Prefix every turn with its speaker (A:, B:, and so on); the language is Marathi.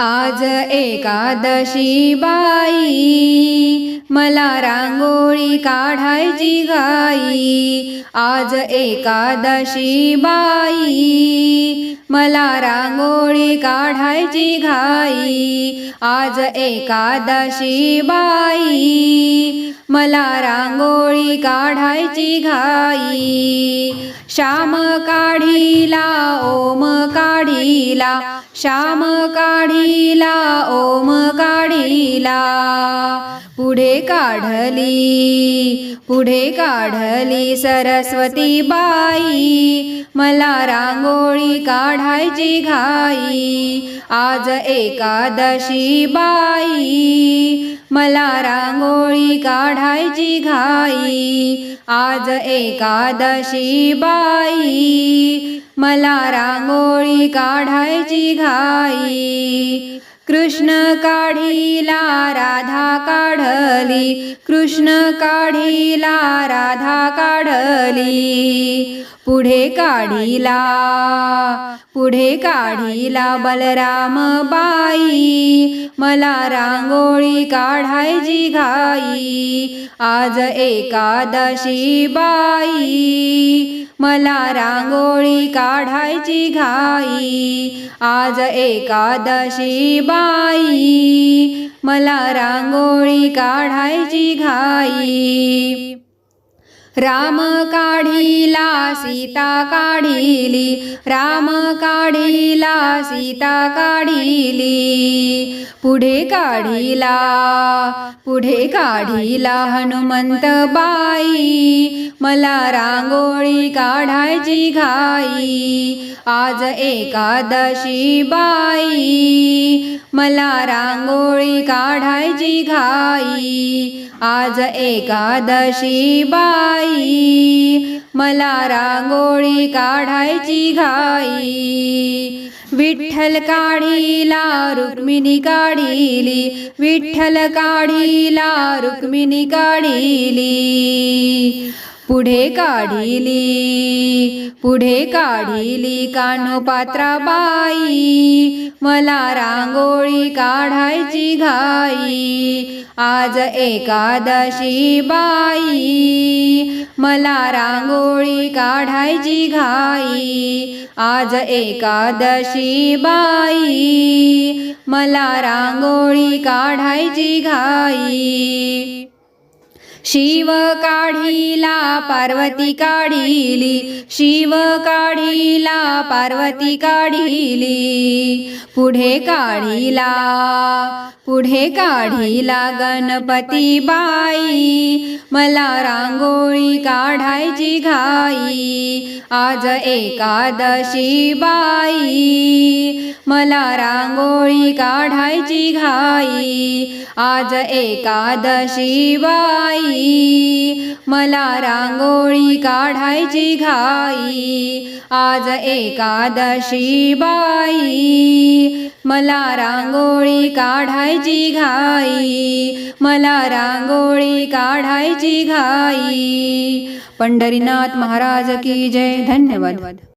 A: आज एकादशी बाई मला रांगोळी काढायची घाई. आज एकादशी बाई मला रांगोळी काढायची घाई. आज एकादशी बाई मला रांगोळी काढायची घाई. श्याम काढीला ओम काढीला श्याम काढी काढीला ओम काढीला. पुढे काढली पुढे काढली सरस्वती बाई. मला रांगोळी काढायची घाई. आज एकादशी बाई. मला रांगोळी काढायची घाई. आज एकादशी बाई. मला रांगोळी काढायची घाई. कृष्ण काढीला राधा काढली. कृष्ण काढीला राधा काढली. पुढे काढीला पुढे काढीला बलराम बाई. मला रांगोळी काढायची घाई. आज एकादशी बाई. मला रांगोळी काढायची घाई. आज एकादशी बाई. मला रांगोळी काढायची घाई. राम काढीला सीता काढिली. राम काढीला सीता काढिली. पुढे काढीला पुढे काढीला हनुमंत बाई. मला रांगोळी काढायची घाई. आज एकादशी बाई. मला रांगोळी काढायची घाई. आज एकादशी बाई. मला रांगोळी काढायची घाई. विठ्ठल काढीला रुक्मिणी काढिली. विठ्ठल काढीला रुक्मिणी काढिली. पुढे काढिली पुढे काढिली कानोपात्रा बाई मला रांगोळी काढायची घाई आज एकादशी बाई. मला रांगोळी काढायची घाई आज एकादशी बाई. मला रांगोळी काढायची घाई. शिव काढीला पार्वती काढिली. शिव काढी काढीला पार्वती काढिली. पुढे काढीला पुढे काढीला गणपती बाई. मला रांगोळी काढायची घाई. आज एकादशी बाई. मला रांगोळी काढायची घाई. आज एकादशी बाई. मला रांगोळी काढायची घाई. आज एकादशी बाई मला रांगोळी काढायची घाई मला रांगोळी काढायची घाई. पंढरीनाथ महाराज की जय. धन्यवाद.